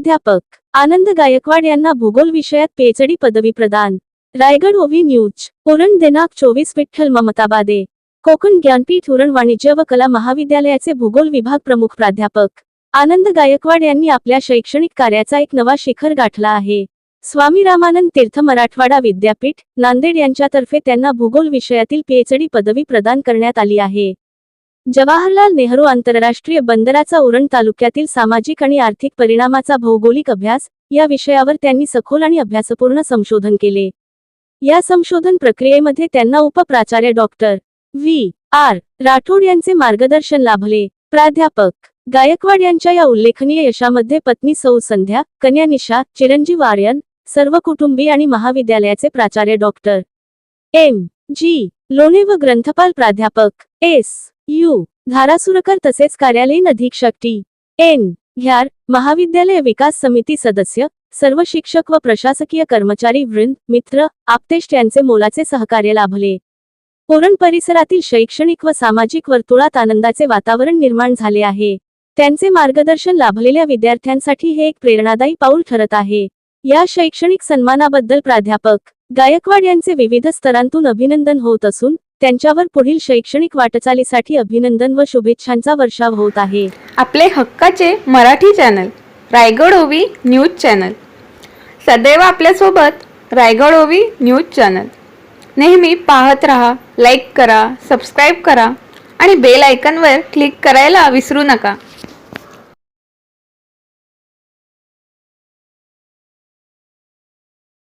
प्राध्यापक आनंद गायकवाड यांना भूगोल विषयात पीएचडी पदवी प्रदान. रायगड ओव्ही न्यूज उरण दिनांक चोवीस विठ्ठल ममताबादे. कोकण ज्ञानपीठ उरण वाणिज्य व कला महाविद्यालयाचे भूगोल विभाग प्रमुख प्राध्यापक आनंद गायकवाड यांनी आपल्या शैक्षणिक कार्याचा एक नवा शिखर गाठला आहे. स्वामी रामानंद तीर्थ मराठवाडा विद्यापीठ नांदेड यांच्यातर्फे त्यांना भूगोल विषयातील पीएचडी पदवी प्रदान करण्यात आली आहे. जवाहरलाल नेहरू आंतरराष्ट्रीय बंदराचा उरण तालुक्यातील सामाजिक आणि आर्थिक परिणामाचा भौगोलिक अभ्यास या विषयावर त्यांनी सखोल आणि अभ्यासपूर्ण संशोधन केले. या संशोधन प्रक्रियेमध्ये त्यांना उपप्राचार्य डॉक्टर व्ही. आर. राठोड यांचे मार्गदर्शन लाभले. प्राध्यापक गायकवाड यांच्या या उल्लेखनीय यशामध्ये पत्नी सौ संध्या कन्या निशा चिरंजीव आर्यन सर्व कुटुंबी आणि महाविद्यालयाचे प्राचार्य डॉक्टर एम. जी. लोणे व ग्रंथपाल प्राध्यापक एस. यू. धारासुरकर तसेच कार्यालयीन अधीक्षक टी. एन. ह्यार महाविद्यालय विकास समिती सदस्य सर्व शिक्षक व प्रशासकीय कर्मचारी वृंद मित्र आपतेष्ट यांचे मोलाचे सहकार्य लाभले. उरण परिसरातील शैक्षणिक व सामाजिक वर्तुळात आनंदाचे वातावरण निर्माण झाले आहे. त्यांचे मार्गदर्शन लाभलेल्या विद्यार्थ्यांसाठी हे एक प्रेरणादायी पाऊल ठरत आहे. या शैक्षणिक सन्मानाबद्दल प्राध्यापक गायकवाड यांचे विविध स्तरांतून अभिनंदन होत असून त्यांच्यावर पुढील शैक्षणिक वाटचालीसाठी अभिनंदन व शुभेच्छांचा वर्षाव होत आहे. आपले हक्काचे मराठी चॅनल रायगड ओवी न्यूज चॅनल. सदैव आपल्यासोबत रायगड ओवी न्यूज चॅनल. नेहमी पाहत रहा लाईक करा सबस्क्राईब करा आणि बेल आयकनवर क्लिक करायला विसरू नका.